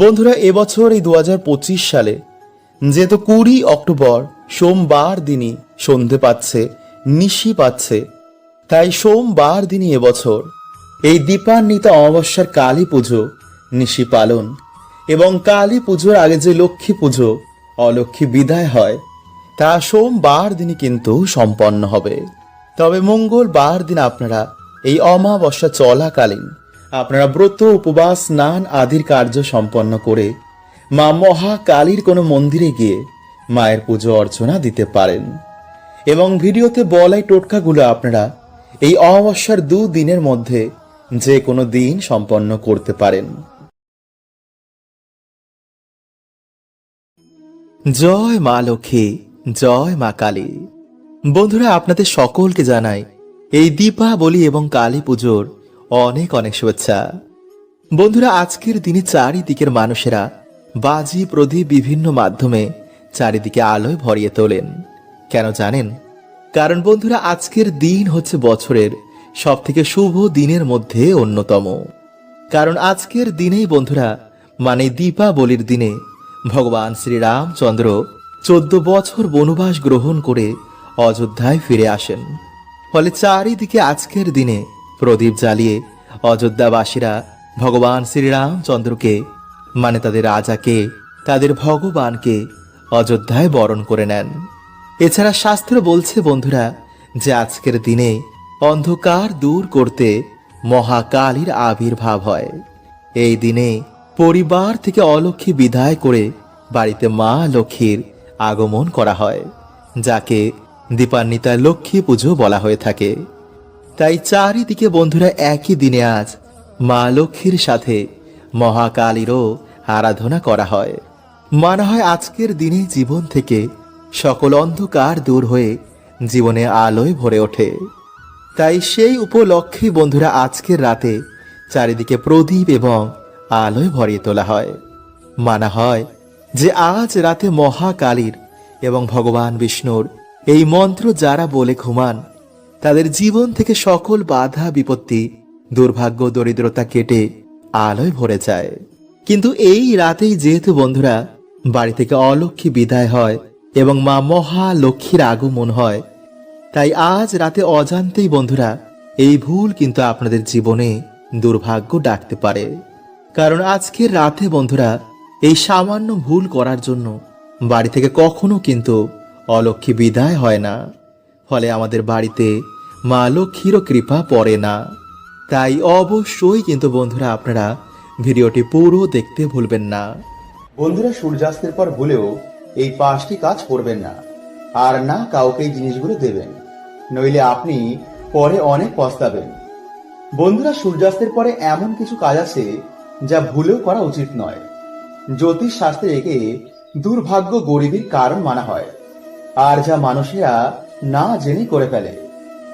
বন্ধুরা, এবছর এই দু হাজার পঁচিশ সালে যেহেতু কুড়ি অক্টোবর সোমবার দিনই সন্ধে পাচ্ছে, নিশি পাচ্ছে, তাই সোমবার দিনই এবছর এই দীপান্বিত অমাবস্যার কালী পুজো, নিশি পালন এবং কালী পুজোর আগে যে লক্ষ্মী পুজো, অলক্ষ্মী বিদায় হয়, তা সোমবার দিনই কিন্তু সম্পন্ন হবে। তবে মঙ্গলবার দিন আপনারা এই অমাবস্যা চলাকালীন আপনারা ব্রত, উপবাস, স্নান আদির কার্য সম্পন্ন করে মা মহাকালীর কোনো মন্দিরে গিয়ে মায়ের পুজো অর্চনা দিতে পারেন। এবং ভিডিওতে বলাই টোটকাগুলো আপনারা এই অমাবস্যার দু দিনের মধ্যে যে কোনো দিন সম্পন্ন করতে পারেন। জয় মা লক্ষ্মী, জয় মা কালী। বন্ধুরা, আপনাদের সকলকে জানাই এই দীপাবলি এবং কালী পুজোর অনেক অনেক শুভেচ্ছা। বন্ধুরা, আজকের দিনে চারিদিকের মানুষেরা বাজি প্রদীপ বিভিন্ন মাধ্যমে চারিদিকে আলোয় ভরিয়ে তোলেন। কেন জানেন? কারণ বন্ধুরা, আজকের দিন হচ্ছে বছরের সব থেকে শুভ দিনের মধ্যে অন্যতম। কারণ আজকের দিনেই বন্ধুরা মানে দীপাবলির দিনে ভগবান শ্রীরামচন্দ্র চোদ্দ বছর বনবাস গ্রহণ করে অযোধ্যায় ফিরে আসেন। ফলে চারিদিকে আজকের দিনে প্রদীপ জ্বালিয়ে অযোধ্যাবাসীরা ভগবান শ্রীরামচন্দ্রকে মানে তাদের রাজাকে, তাদের ভগবানকে অযোধ্যায় বরণ করে নেন। এছাড়া শাস্ত্র বলছে, বন্ধুরা, যে আজকের দিনে অন্ধকার দূর করতে মহাকালীর আবির্ভাব হয়। এই দিনে পরিবার থেকে অলক্ষ্মী বিদায় করে বাড়িতে মা লক্ষ্মীর আগমন করা হয়, যাকে দীপান্বিতা লক্ষ্মী পুজো বলা হয়ে থাকে। তাই চারিদিকে বন্ধুরা একই দিনে আজ মা লক্ষ্মীর সাথে মহাকালীরও আরাধনা করা হয়। মনে হয় আজকের দিনে জীবন থেকে সকল অন্ধকার দূর হয়ে জীবনে আলোয় ভরে ওঠে। তাই সেই উপলক্ষে বন্ধুরা আজকের রাতে চারিদিকে প্রদীপ এবং আলোয় ভরিয়ে তোলা হয়। মানা হয় যে আজ রাতে মহাকালীর এবং ভগবান বিষ্ণুর এই মন্ত্র যারা বলে ঘুমান তাদের জীবন থেকে সকল বাধা, বিপত্তি, দুর্ভাগ্য, দরিদ্রতা কেটে আলোয় ভরে যায়। কিন্তু এই রাতেই যেহেতু বন্ধুরা বাড়ি থেকে অলক্ষ্মী বিদায় হয় এবং মা মহালক্ষ্মীর আগমন হয়, তাই আজ রাতে অজান্তেই বন্ধুরা এই ভুল কিন্তু আপনাদের জীবনে দুর্ভাগ্য ডাকতে পারে। কারণ আজকের রাতে বন্ধুরা এই সামান্য ভুল করার জন্য বাড়ি থেকে কখনো কিন্তু অলক্ষ্মী বিদায় হয় না। ফলে আমাদের বাড়িতে মা লক্ষ্মীরও কৃপা পড়ে না। তাই অবশ্যই কিন্তু বন্ধুরা আপনারা ভিডিওটি পুরো দেখতে ভুলবেন না। বন্ধুরা সূর্যাস্তের পর ভুলেও এই পাঁচটি কাজ করবেন না, আর না কাউকে এই জিনিসগুলো দেবেন। নইলে আপনি পরে অনেক পস্তাবেন। বন্ধুরা সূর্যাস্তের পরে এমন কিছু কাজ আছে যা ভুলেও করা উচিত নয়। জ্যোতিষ শাস্ত্রে একে দুর্ভাগ্য গরিবীর কারণ মানা হয়, আর যা মানুষেরা না জেনে করে ফেলে।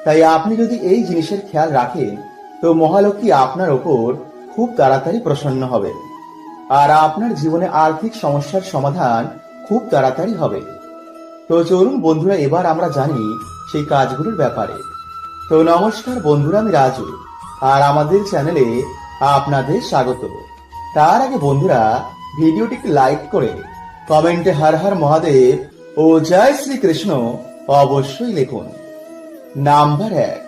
তাই আপনি যদি এই জিনিসের খেয়াল রাখেন, তো মহালক্ষ্মী আপনার ওপর খুব তাড়াতাড়ি প্রসন্ন হবে। আর আপনার জীবনে আর্থিক সমস্যার সমাধান খুব তাড়াতাড়ি হবে। তো চলুন বন্ধুরা, এবার আমরা জানি সেই কাজগুলোর ব্যাপারে। তো নমস্কার বন্ধুরা, আমি রাজু, আর আমাদের চ্যানেলে আপনাদের স্বাগত। তার আগে বন্ধুরা ভিডিওটিকে লাইক করে, কমেন্টে হর হর মহাদেব ও জয় শ্রীকৃষ্ণ অবশ্যই লিখুন। নাম্বার এক।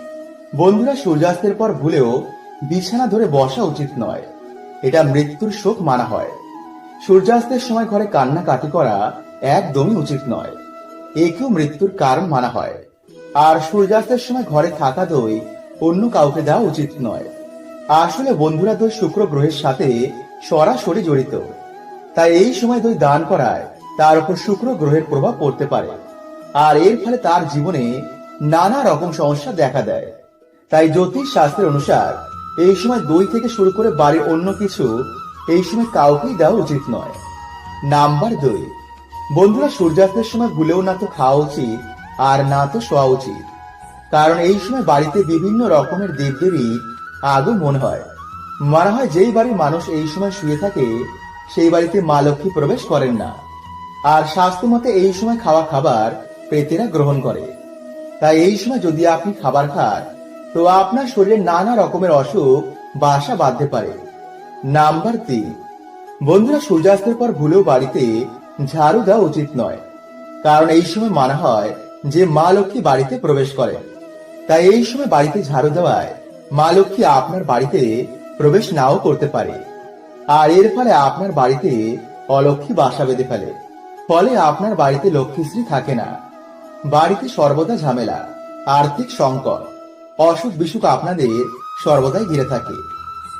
বন্ধুরা সূর্যাস্তের পর ভুলেও বিছানা ধরে বসা উচিত নয়। এটা মৃত্যুর শোক মানা হয়। সূর্যাস্তের সময় ঘরে কান্নাকাটি করা একদমই উচিত নয়। একেও মৃত্যুর কারণ মানা হয়। আর সূর্যাস্তের সময় ঘরে থাকা দই অন্য কাউকে দেওয়া উচিত নয়। আসলে বন্ধুরা দই শুক্র গ্রহের সাথে সরাসরি জড়িত। তাই এই সময় দই দান করায় তার উপর শুক্র গ্রহের প্রভাব পড়তে পারে। আর এর ফলে তার জীবনে নানা রকম সমস্যা দেখা দেয়। তাই জ্যোতিষ শাস্ত্রের অনুসার, এই সময় দই থেকে শুরু করে বাড়ির অন্য কিছু এই সময় কাউকেই দেওয়া উচিত নয়। নাম্বার দুই, বন্ধুরা সূর্যাস্তের সময় ভুলেও না তো খাওয়া উচিত আর না তো শোয়া উচিত। কারণ এই সময় বাড়িতে বিভিন্ন রকমের দেবদেবী মনে হয়। মনে হয় যেই বাড়ির মানুষ এই সময় শুয়ে থাকে, সেই বাড়িতে মা লক্ষ্মী প্রবেশ করেন না। আর স্বাস্থ্য মতে এই সময় খাওয়া খাবার প্রেতেরা গ্রহণ করে। তাই এই সময় যদি আপনি খাবার খান, তো আপনার শরীরে নানা রকমের অসুখ, বাসা বাঁধতে পারে। নাম্বার তিন, বন্ধুরা সূর্যাস্তের পর ভুলেও বাড়িতে ঝাড়ু দেওয়া উচিত নয়, কারণ এই সময় মানা হয় যে মা লক্ষ্মী বাড়িতে প্রবেশ করে। তাই এই সময় বাড়িতে ঝাড়ু দেওয়ায় মা লক্ষ্মী আপনার বাড়িতে প্রবেশ নাও করতে পারে, আর এর ফলে আপনার বাড়িতে অলক্ষ্মী বাসা বেঁধে ফেলে। ফলে আপনার বাড়িতে লক্ষ্মীশ্রী থাকে না। বাড়িতে সর্বদা ঝামেলা, আর্থিক সংকট, অসুখ বিসুখ আপনাদের সর্বদাই ঘিরে থাকে।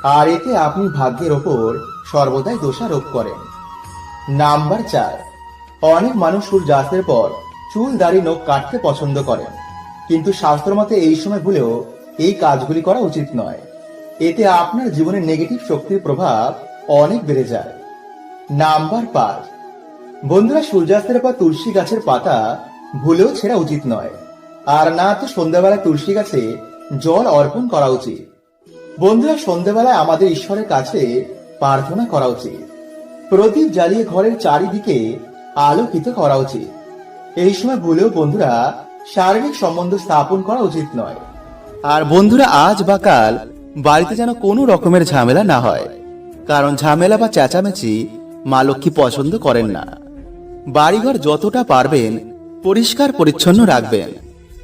আর এতে আপনি ভাগ্যের ওপর সর্বদাই দোষারোপ করেন। নাম্বার চার, অনেক মানুষ সূর্যাস্তের পর চুল, দাড়ি, নখ কাটতে পছন্দ করেন। কিন্তু শাস্ত্র মতে এই সময় ভুলেও এই কাজগুলি করা উচিত নয়। এতে আপনার জীবনের নেগেটিভ শক্তির প্রভাব অনেক বেড়ে যায়। নাম্বার পাঁচ, বন্ধুরা সূর্যাস্তের পর তুলসী গাছের পাতা ভুলেও ছেঁড়া উচিত নয়। আর না তো সন্ধ্যাবেলা তুলসী গাছে জল অর্পণ করা উচিত। বন্ধুরা, সন্ধ্যাবেলায় আমাদের ঈশ্বরের কাছে প্রার্থনা করা উচিত। প্রদীপ জ্বালিয়ে ঘরের চারিদিকে আলোকিত করা উচিত। এই সময় ভুলেও বন্ধুরা, শারীরিক সম্বন্ধ স্থাপন করা উচিত নয়। আর বন্ধুরা, আজ বা কাল বাড়িতে যেন কোনো রকমের ঝামেলা না হয়। কারণ ঝামেলা বা চেঁচামেচি মা লক্ষ্মী পছন্দ করেন না। বাড়িঘর যতটা পারবেন পরিষ্কার পরিচ্ছন্ন রাখবেন।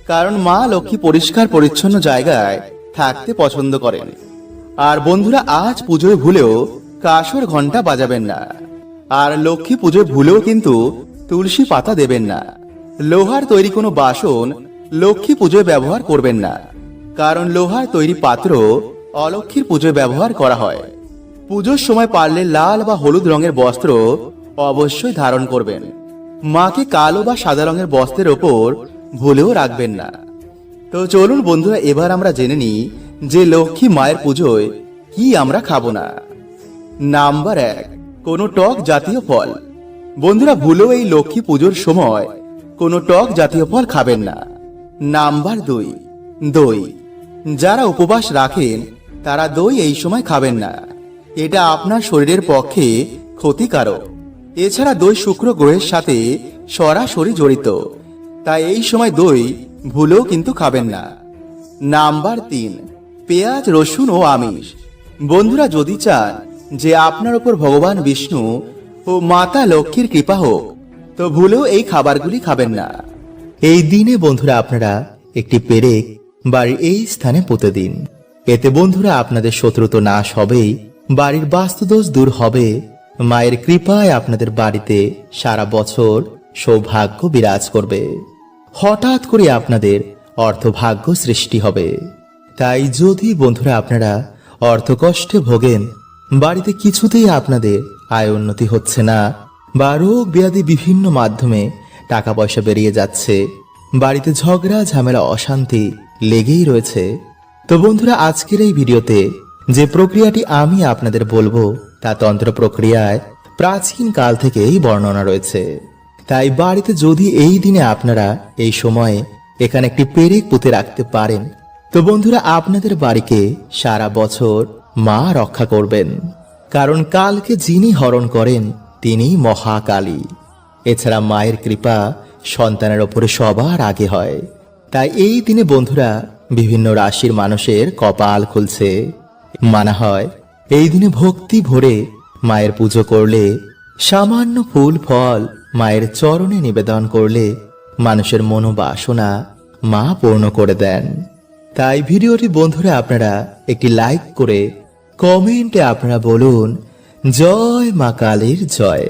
কারণ মা লক্ষ্মী পরিষ্কার পরিচ্ছন্ন জায়গায় থাকতে পছন্দ করেন। আর বন্ধুরা, আজ পুজোয় ভুলেও কাসর ঘণ্টা বাজাবেন না। আর লক্ষ্মী পুজোয় ভুলেও কিন্তু তুলসী পাতা দেবেন না। লোহার তৈরি কোনো বাসন লক্ষ্মী পুজোয় ব্যবহার করবেন না। কারণ লোহার তৈরি পাত্র অলক্ষীর পুজোয় ব্যবহার করা হয়। পুজোর সময় পারলে লাল বা হলুদ রঙের বস্ত্র অবশ্যই ধারণ করবেন। মাকে কালো বা সাদা রঙের বস্ত্রের ওপর ভুলেও রাখবেন না। তো চলুন বন্ধুরা, এবার আমরা জেনে নিই যে লক্ষ্মী মায়ের পুজোয় কি আমরা খাব না। নাম্বার এক, কোনো টক জাতীয় ফল। বন্ধুরা, ভুলেও এই লক্ষ্মী পুজোর সময় কোনো টক জাতীয় ফল খাবেন না। নাম্বার দুই, দই। যারা উপবাস রাখেন, তারা দই এই সময় খাবেন না। এটা আপনার শরীরের পক্ষে ক্ষতিকারক। এছাড়া দই শুক্র গ্রহের সাথে সরাসরি জড়িত। তাই এই সময় দই ভুলেও কিন্তু খাবেন না। নাম্বার তিন, পেঁয়াজ, রসুন ও আমিষ। বন্ধুরা, যদি চান যে আপনার উপর ভগবান বিষ্ণু ও মাতা লক্ষ্মীর কৃপা হোক, তো ভুলেও এই খাবারগুলি খাবেন না। এই দিনে বন্ধুরা, আপনারা একটি পেরেক বাড়ির এই স্থানে পুঁতে দিন এতে বন্ধুরা, আপনাদের শত্রু তো নাশ হবেই, বাড়ির বাস্তুদোষ দূর হবে মায়ের কৃপায় আপনাদের বাড়িতে সারা বছর সৌভাগ্য বিরাজ করবে। হঠাৎ করে আপনাদের অর্থভাগ্য সৃষ্টি হবে। তাই যদি বন্ধুরা আপনারা অর্থকষ্টে ভোগেন, বাড়িতে কিছুতেই আপনাদের আয় উন্নতি হচ্ছে না, বা রোগ ব্যাধি বিভিন্ন মাধ্যমে টাকা পয়সা বেরিয়ে যাচ্ছে, বাড়িতে ঝগড়া, ঝামেলা, অশান্তি লেগেই রয়েছে। তো বন্ধুরা, আজকের এই ভিডিওতে যে প্রক্রিয়াটি আমি আপনাদের বলব তা তন্ত্র প্রক্রিয়ায় প্রাচীন কাল থেকেই বর্ণনা রয়েছে। তাই বাড়িতে যদি এই দিনে আপনারা এই সময়ে এখানে একটি পেরেক পুঁতে রাখতে পারেন, তো বন্ধুরা আপনাদের বাড়িকে সারা বছর মা রক্ষা করবেন। কারণ কালকে যিনি হরণ করেন তিনি মহাকালী। এছাড়া মায়ের কৃপা সন্তানের ওপরে সবার আগে হয়। তাই এই দিনে বন্ধুরা বিভিন্ন রাশির মানুষের কপাল খুলছে। মানা হয় এই দিনে ভক্তি ভরে মায়ের পুজো করলে, সামান্য ফুল, ফল মায়ের চরণে নিবেদন করলে মানুষের মনোবাসনা মা পূর্ণ করে দেন। তাই ভিডিওটি বন্ধুরা আপনারা একটি লাইক করে কমেন্টে আপনারা বলুন, জয় মা কালীর জয়।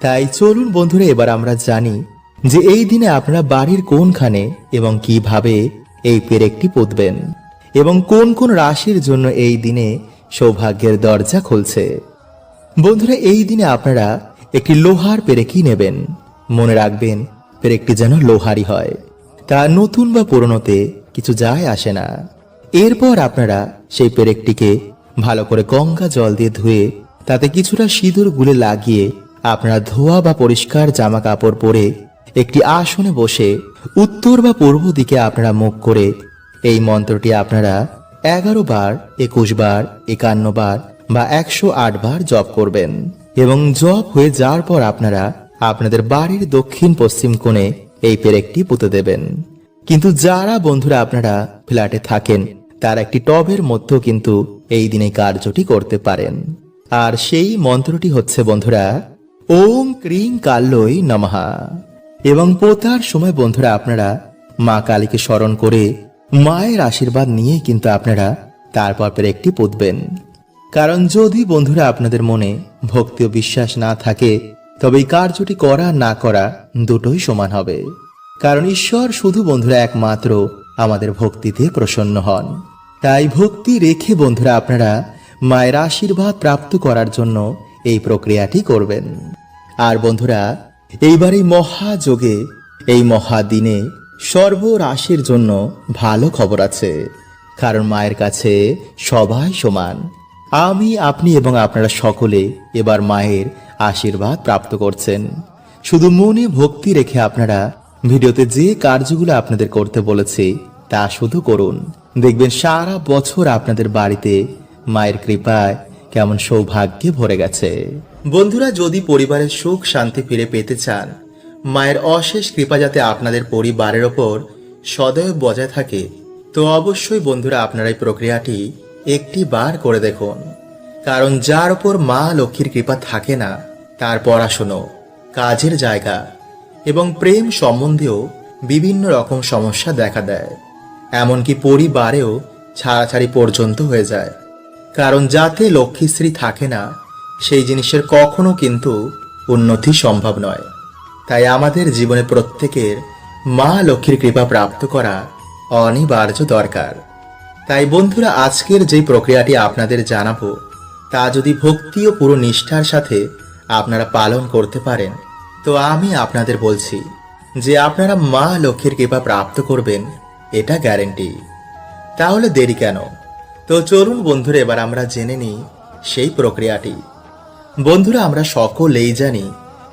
তাই চলুন বন্ধুরা, এবার আমরা জানি যে এই দিনে আপনারা বাড়ির কোনখানে এবং কীভাবে এই পেরেকটি পুঁতবেন এবং কোন কোন রাশির জন্য এই দিনে সৌভাগ্যের দরজা খুলছে। বন্ধুরা, এই দিনে আপনারা একটি লোহার পেরেকই নেবেন। মনে রাখবেন, পেরেকটি যেন লোহারই হয়। তা নতুন বা পুরনোতে কিছু যায় আসে না। এরপর আপনারা সেই পেরেকটিকে ভালো করে গঙ্গা জল দিয়ে ধুয়ে, তাতে কিছুটা সিঁদুর গুলে লাগিয়ে আপনারা ধোয়া বা পরিষ্কার জামা কাপড় পরে একটি আসনে বসে উত্তর বা পূর্ব দিকে আপনারা মুখ করে এই মন্ত্রটি আপনারা এগারো বার, একুশ বার, একান্ন বার বা একশো আট বার জপ করবেন। এবং জপ হয়ে যাওয়ার পর আপনারা আপনাদের বাড়ির দক্ষিণ পশ্চিম কোণে এই পেরেকটি পুঁতে দেবেন। কিন্তু যারা বন্ধুরা আপনারা ফ্ল্যাটে থাকেন, তারা একটি টবের মধ্যেও কিন্তু এই দিনে কার্যটি করতে পারেন। আর সেই মন্ত্রটি হচ্ছে, বন্ধুরা, ওম ক্রিং কাল্লই নমহা এবং পোতার সময়, বন্ধুরা, আপনারা মা কালীকে স্মরণ করে মায়ের আশীর্বাদ নিয়ে কিন্তু আপনারা তারপর পর একটি পুতবেন কারণ যদি বন্ধুরা আপনাদের মনে ভক্তি ও বিশ্বাস না থাকে, তবে এই কার্যটি করা না করা দুটোই সমান হবে। কারণ ঈশ্বর শুধু বন্ধুরা একমাত্র আমাদের ভক্তিতে প্রসন্ন হন। তাই ভক্তি রেখে বন্ধুরা আপনারা মায়ের আশীর্বাদ প্রাপ্ত করার জন্য এই প্রক্রিয়াটি করবেন। আর বন্ধুরা, এইবার এই মহাযোগে, এই মহাদিনে সর্বরাশির জন্য ভালো খবর আছে, কারণ মায়ের কাছে সবাই সমান। আমি, আপনি এবং আপনারা সকলে এবার মায়ের আশীর্বাদ প্রাপ্ত করছেন। শুধু মনে ভক্তি রেখে আপনারা ভিডিওতে যে কার্যগুলো আপনাদের করতে বলেছি, তা শুধু করুন। দেখবেন সারা বছর আপনাদের বাড়িতে মায়ের কৃপায় কেমন সৌভাগ্যে ভরে গেছে। বন্ধুরা, যদি পরিবারের সুখ শান্তি ফিরে পেতে চান মায়ের অশেষ কৃপা যাতে আপনাদের পরিবারের ওপর সদয় বজায় থাকে, তো অবশ্যই বন্ধুরা আপনারা এই প্রক্রিয়াটি একটি বার করে দেখুন। কারণ যার ওপর মা লক্ষ্মীর কৃপা থাকে না, তার পড়াশুনো, কাজের জায়গা এবং প্রেম সম্বন্ধেও বিভিন্ন রকম সমস্যা দেখা দেয়। এমনকি পরিবারেও ছাড়াছাড়ি পর্যন্ত হয়ে যায়। কারণ যাতে লক্ষ্মীশ্রী থাকে না, সেই জিনিসের কখনো কিন্তু উন্নতি সম্ভব নয়। তাই আমাদের জীবনে প্রত্যেকের মা লক্ষ্মীর কৃপা প্রাপ্ত করা অনিবার্য দরকার। তাই বন্ধুরা, আজকের যে প্রক্রিয়াটি আপনাদের জানাব, তা যদি ভক্তি ও পুরো নিষ্ঠার সাথে আপনারা পালন করতে পারেন, তো আমি আপনাদের বলছি যে আপনারা মা লক্ষ্মীর কৃপা প্রাপ্ত করবেন, এটা গ্যারেন্টি। তাহলে দেরি কেন? তো চলুন বন্ধুরা, এবার আমরা জেনে নিই সেই প্রক্রিয়াটি। বন্ধুরা, আমরা সকলেই জানি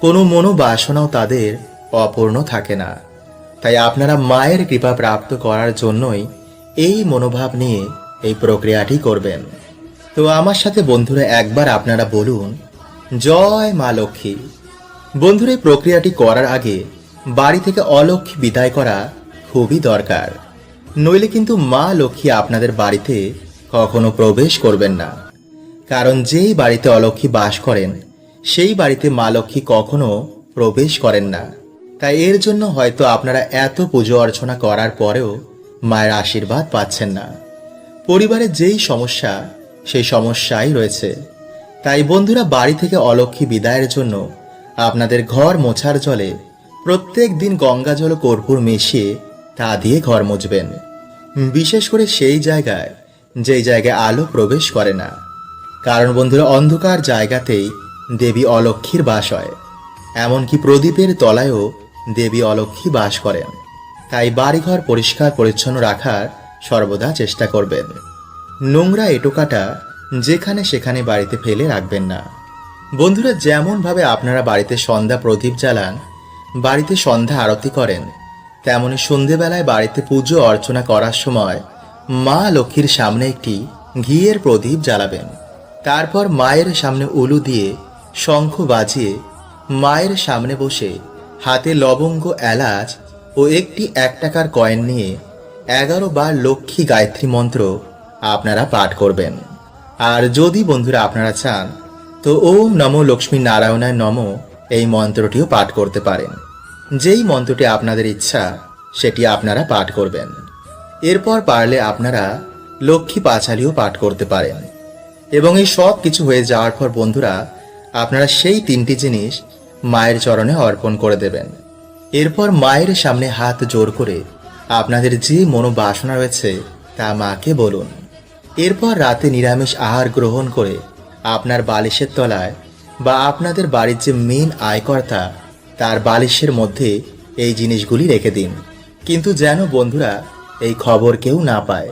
কোনো মনোবাসনাও তাদের অপূর্ণ থাকে না। তাই আপনারা মায়ের কৃপা প্রাপ্ত করার জন্যই এই মনোভাব নিয়ে এই প্রক্রিয়াটি করবেন। তো আমার সাথে বন্ধুরা একবার আপনারা বলুন, জয় মা লক্ষ্মী। বন্ধুরা, এই প্রক্রিয়াটি করার আগে বাড়ি থেকে অলক্ষ্মী বিদায় করা খুবই দরকার। নইলে কিন্তু মা লক্ষ্মী আপনাদের বাড়িতে কখনো প্রবেশ করবেন না। কারণ যেই বাড়িতে অলক্ষ্মী বাস করেন সেই বাড়িতে মা লক্ষ্মী কখনো প্রবেশ করেন না। তাই এর জন্য হয়তো আপনারা এত পুজো অর্চনা করার পরেও মায়ের আশীর্বাদ পাচ্ছেন না। পরিবারে যেই সমস্যা, সেই সমস্যাই রয়েছে। তাই বন্ধুরা, বাড়ি থেকে অলক্ষ্মী বিদায়ের জন্য আপনাদের ঘর মোছার জলে প্রত্যেক দিন গঙ্গা জল কর্পূর মিশিয়ে তা দিয়ে ঘর মুছবেন। বিশেষ করে সেই জায়গায়, যেই জায়গায় আলো প্রবেশ করে না। কারণ বন্ধুরা, অন্ধকার জায়গাতেই দেবী অলক্ষ্মীর বাস হয়। এমনকি প্রদীপের তলায়ও দেবী অলক্ষ্মী বাস করেন। তাই বাড়িঘর পরিষ্কার পরিচ্ছন্ন রাখার সর্বদা চেষ্টা করবেন। নোংরা এটোকাটা যেখানে সেখানে বাড়িতে ফেলে রাখবেন না। বন্ধুরা, যেমনভাবে আপনারা বাড়িতে সন্ধ্যা প্রদীপ জ্বালান, বাড়িতে সন্ধ্যা আরতি করেন, তেমনি সন্ধেবেলায় বাড়িতে পুজো অর্চনা করার সময় মা লক্ষ্মীর সামনে একটি ঘিয়ের প্রদীপ জ্বালাবেন। তারপর মায়ের সামনে উলু দিয়ে শঙ্খ বাজিয়ে মায়ের সামনে বসে হাতে লবঙ্গ, এলাচ ও একটি এক টাকার কয়েন নিয়ে এগারো বার লক্ষ্মী গায়ত্রী মন্ত্র আপনারা পাঠ করবেন। আর যদি বন্ধুরা আপনারা চান, তো ওম নমো লক্ষ্মী নারায়ণায় নম এই মন্ত্রটিও পাঠ করতে পারেন। যেই মন্ত্রটি আপনাদের ইচ্ছা, সেটি আপনারা পাঠ করবেন। এরপর পারলে আপনারা লক্ষ্মী পাঁচালিও পাঠ করতে পারেন। এবং এই সব কিছু হয়ে যাওয়ার পর বন্ধুরা আপনারা সেই তিনটি জিনিস মায়ের চরণে অর্পণ করে দেবেন। এরপর মায়ের সামনে হাত জোর করে আপনাদের যে মনোবাসনা রয়েছে তা মাকে বলুন। এরপর রাতে নিরামিষ আহার গ্রহণ করে আপনার বালিশের তলায় বা আপনাদের বাড়ির যে মেন আয়কর্তা, তার বালিশের মধ্যে এই জিনিসগুলি রেখে দিন। কিন্তু যেন বন্ধুরা এই খবর কেউ না পায়।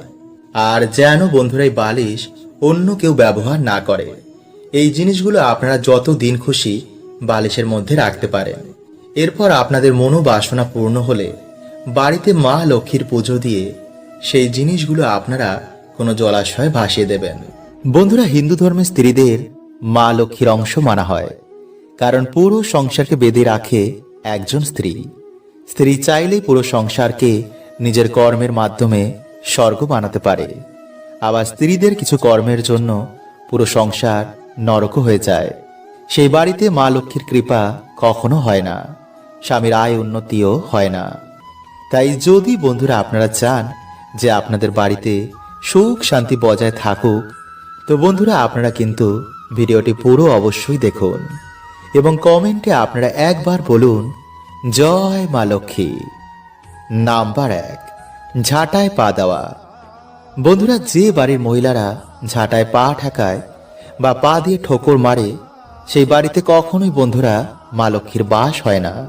আর যেন বন্ধুরা এই বালিশ অন্য কেউ ব্যবহার না করে। এই জিনিসগুলো আপনারা যত দিন খুশি বালিশের মধ্যে রাখতে পারেন। এরপর আপনাদের মনোবাসনা পূর্ণ হলে বাড়িতে মা লক্ষ্মীর পুজো দিয়ে সেই জিনিসগুলো আপনারা কোনো জলাশয়ে ভাসিয়ে দেবেন। বন্ধুরা, হিন্দু ধর্মের স্ত্রীদের মা লক্ষ্মীর অংশ মানা হয়, কারণ পুরো সংসারকে বেঁধে রাখে একজন স্ত্রী। স্ত্রী চাইলেই পুরো সংসারকে নিজের কর্মের মাধ্যমে স্বর্গ বানাতে পারে। আবার স্ত্রীদের কিছু কর্মের জন্য পুরো সংসার নরক হয়ে যায়। সেই বাড়িতে মা লক্ষ্মীর কৃপা কখনো হয় না। স্বামীর আয় উন্নতিও হয় না। তাই যদি বন্ধুরা আপনারা চান যে আপনাদের বাড়িতে সুখ শান্তি বজায় থাকুক, তো বন্ধুরা আপনারা কিন্তু ভিডিওটি পুরো অবশ্যই দেখুন এবং কমেন্টে আপনারা একবার বলুন, জয় মা লক্ষ্মী। নাম্বার এক, ঝাঁটায় পা দেওয়া। বন্ধুরা যে বাড়ির মহিলারা ঝাঁটায় পা ঠেকায় বা পা দিয়ে ঠোকর মারে, সেই বাড়িতে কখনোই বন্ধুরা মা লক্ষ্মীর বাস হয় না।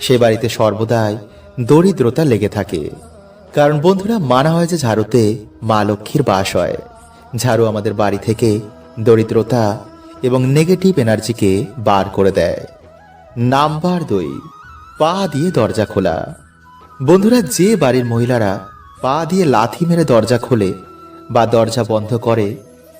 সে বাড়িতে সর্বদাই দরিদ্রতা লেগে থাকে। কারণ বন্ধুরা মানা হয় যে ঝাড়ুতে মা লক্ষ্মীর বাস হয়। ঝাড়ু আমাদের বাড়ি থেকে দরিদ্রতা এবং নেগেটিভ এনার্জিকে বার করে দেয়। নাম্বার দুই, পা দিয়ে দরজা খোলা। বন্ধুরা, যে বাড়ির মহিলারা পা দিয়ে লাথি মেরে দরজা খোলে বা দরজা বন্ধ করে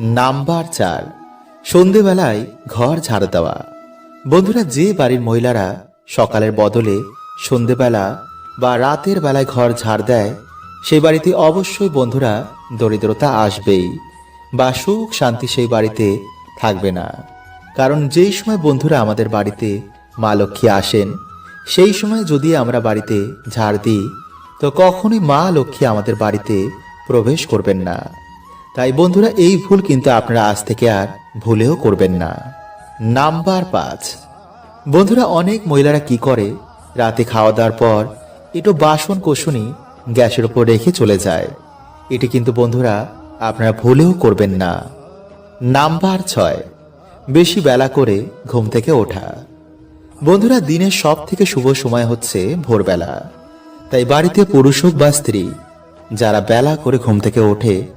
নাম্বার চার। সন্ধেবেলায় ঘর ঝাড় দেওয়া। বন্ধুরা, যে বাড়ির মহিলারা সকালের বদলে সন্ধেবেলা বা রাতের বেলায় ঘর ঝাড় দেয়, সেই বাড়িতে অবশ্যই বন্ধুরা দরিদ্রতা আসবেই বা সুখ শান্তি সেই বাড়িতে থাকবে না। কারণ যেই সময় বন্ধুরা আমাদের বাড়িতে মা লক্ষ্মী আসেন, সেই সময় যদি আমরা বাড়িতে ঝাড় দিই, তো কখনোই মা লক্ষ্মী আমাদের বাড়িতে প্রবেশ করবেন না। তাই বন্ধুরা, এই ভুল কিন্তু আপনারা আজ থেকে আর ভুলেও করবেন না। নাম্বার পাঁচ। বন্ধুরা, অনেক মহিলারা কি করে? রাতে খাওয়া দাওয়ার পর একটু বাসন কোষণি গ্যাসের উপর রেখে চলে যায়। এটি কিন্তু বন্ধুরা, আপনারা ভুলেও করবেন না। নাম্বার ছয়। বেশি বেলা করে ঘুম থেকে ওঠা। বন্ধুরা, দিনের সব থেকে শুভ সময় হচ্ছে ভোরবেলা। তাই বাড়িতে পুরুষ হোক বা স্ত্রী, যারা বেলা করে ঘুম থেকে ওঠে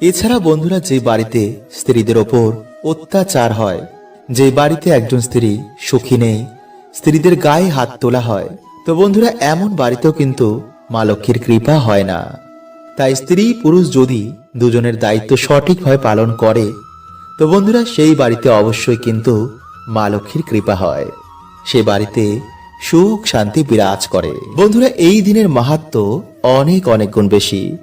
এছাড়া বন্ধুরা যে বাড়িতে স্ত্রীদের ওপর অত্যাচার হয়, যে বাড়িতে একজন স্ত্রী সুখী নেই, স্ত্রীদের গায়ে হাত তোলা হয়, তো বন্ধুরা এমন বাড়িতেও কিন্তু মা লক্ষ্মীর কৃপা হয় না। তাই স্ত্রী পুরুষ যদি দুজনের দায়িত্ব সঠিকভাবে পালন করে, তো বন্ধুরা সেই বাড়িতে অবশ্যই কিন্তু মা লক্ষ্মীর কৃপা হয়। সে বাড়িতে সুখ শান্তি বিরাজ করে। বন্ধুরা এই দিনের মাহাত্ম অনেক অনেক গুণ বেশি।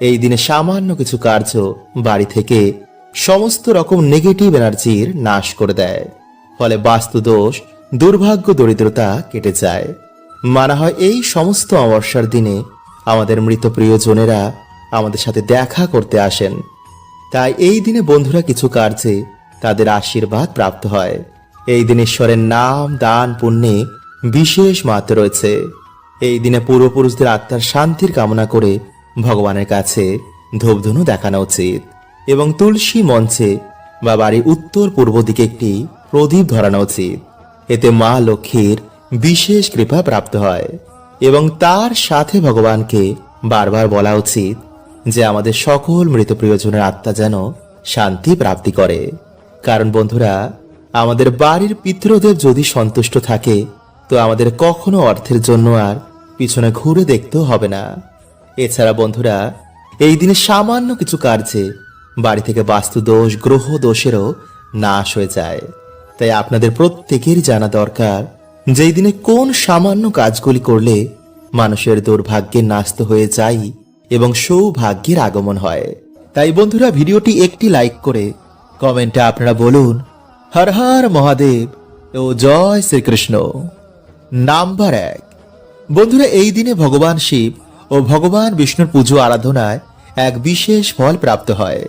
এই দিনে সামান্য কিছু কার্য বাড়ি থেকে সমস্ত রকম নেগেটিভ এনার্জির নাশ করে দেয়। ফলে বাস্তু দোষ দুর্ভাগ্য, দরিদ্রতা কেটে যায়। মানা হয় এই সমস্ত অমাবস্যার দিনে আমাদের মৃত প্রিয়জনেরা আমাদের সাথে দেখা করতে আসেন। তাই এই দিনে বন্ধুরা কিছু কার্যে তাদের আশীর্বাদ প্রাপ্ত হয়। এই দিন ঈশ্বরের নাম, দান, পুণ্যে বিশেষ মাত্রা রয়েছে। এই দিনে পূর্বপুরুষদের আত্মার শান্তির কামনা করে ভগবানের কাছে ধূপধনু দেখানো উচিত এবং তুলসী মঞ্চে বা বাড়ির উত্তর পূর্ব দিকে একটি প্রদীপ ধরানো উচিত। এতে মা লক্ষ্মীর বিশেষ কৃপা প্রাপ্ত হয় এবং তার সাথে ভগবানকে বারবার বলা উচিত যে আমাদের সকল মৃত প্রিয়জনের আত্মা যেন শান্তি প্রাপ্তি করে। কারণ বন্ধুরা, আমাদের বাড়ির পিতৃদেব যদি সন্তুষ্ট থাকে, তো আমাদের কখনো অর্থের জন্য আর পিছনে ঘুরে দেখতেও হবে না। এছাড়া বন্ধুরা, এই দিনে সামান্য কিছু কার্যে বাড়ি থেকে বাস্তু দোষ গ্রহ দোষেরও নাশ হয়ে যায়। তাই আপনাদের প্রত্যেকেরই জানা দরকার যেই দিনে কোন সামান্য কাজগুলি করলে মানুষের দুর্ভাগ্যে নাস্ত হয়ে যায় এবং সৌভাগ্যের আগমন হয়। তাই বন্ধুরা, ভিডিওটি একটি লাইক করে কমেন্টে আপনারা বলুন, হর হর মহাদেব ও জয় শ্রীকৃষ্ণ। নাম্বার এক। বন্ধুরা, এই দিনে ভগবান শিব ও ভগবান বিষ্ণুর পুজো আরাধনায় এক বিশেষ ফল প্রাপ্ত হয়।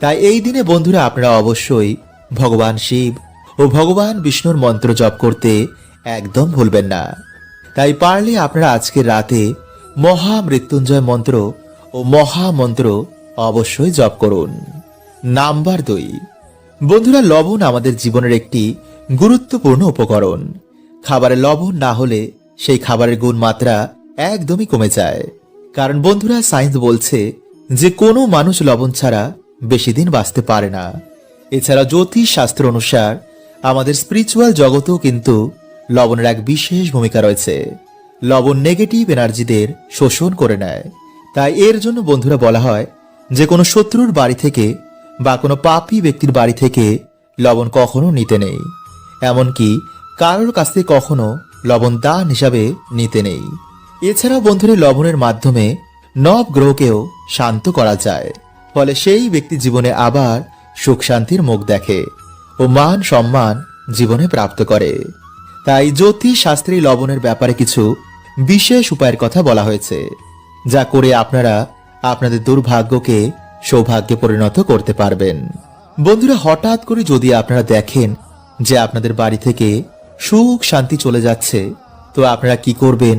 তাই এই দিনে বন্ধুরা আপনারা অবশ্যই ভগবান শিব ও ভগবান বিষ্ণুর মন্ত্র জপ করতে একদম ভুলবেন না। তাই পারলে আপনারা আজকের রাতে মহা মৃত্যুঞ্জয় মন্ত্র ও মহামন্ত্র অবশ্যই জপ করুন। নাম্বার দুই। বন্ধুরা, লবণ আমাদের জীবনের একটি গুরুত্বপূর্ণ উপকরণ। খাবারে লবণ না হলে সেই খাবারের গুণমাত্রা একদমই কমে যায়। কারণ বন্ধুরা সায়েন্স বলছে যে কোনো মানুষ লবণ ছাড়া বেশি দিন বাঁচতে পারে না। এছাড়া জ্যোতিষ শাস্ত্র অনুসার আমাদের স্পিরিচুয়াল জগতেও কিন্তু লবণের এক বিশেষ ভূমিকা রয়েছে। লবণ নেগেটিভ এনার্জিদের শোষণ করে নেয়। তাই এর জন্য বন্ধুরা বলা হয় যে কোনো শত্রুর বাড়ি থেকে বা কোনো পাপী ব্যক্তির বাড়ি থেকে লবণ কখনো নিতে নেই। এমনকি কারোর কাছ থেকে কখনো লবণ দান হিসাবে নিতে নেই। এছাড়াও বন্ধুরা লবণের মাধ্যমে নব গ্রহকেও শান্ত করা যায়। ফলে সেই ব্যক্তি জীবনে আবার সুখ শান্তির মুখ দেখে ও মান সম্মান জীবনে প্রাপ্ত করে। তাই জ্যোতিষ শাস্ত্রী লবণের ব্যাপারে কিছু বিশেষ উপায়ের কথা বলা হয়েছে, যা করে আপনারা আপনাদের দুর্ভাগ্যকে সৌভাগ্যে পরিণত করতে পারবেন। বন্ধুরা, হঠাৎ করে যদি আপনারা দেখেন যে আপনাদের বাড়ি থেকে সুখ শান্তি চলে যাচ্ছে, তো আপনারা কি করবেন?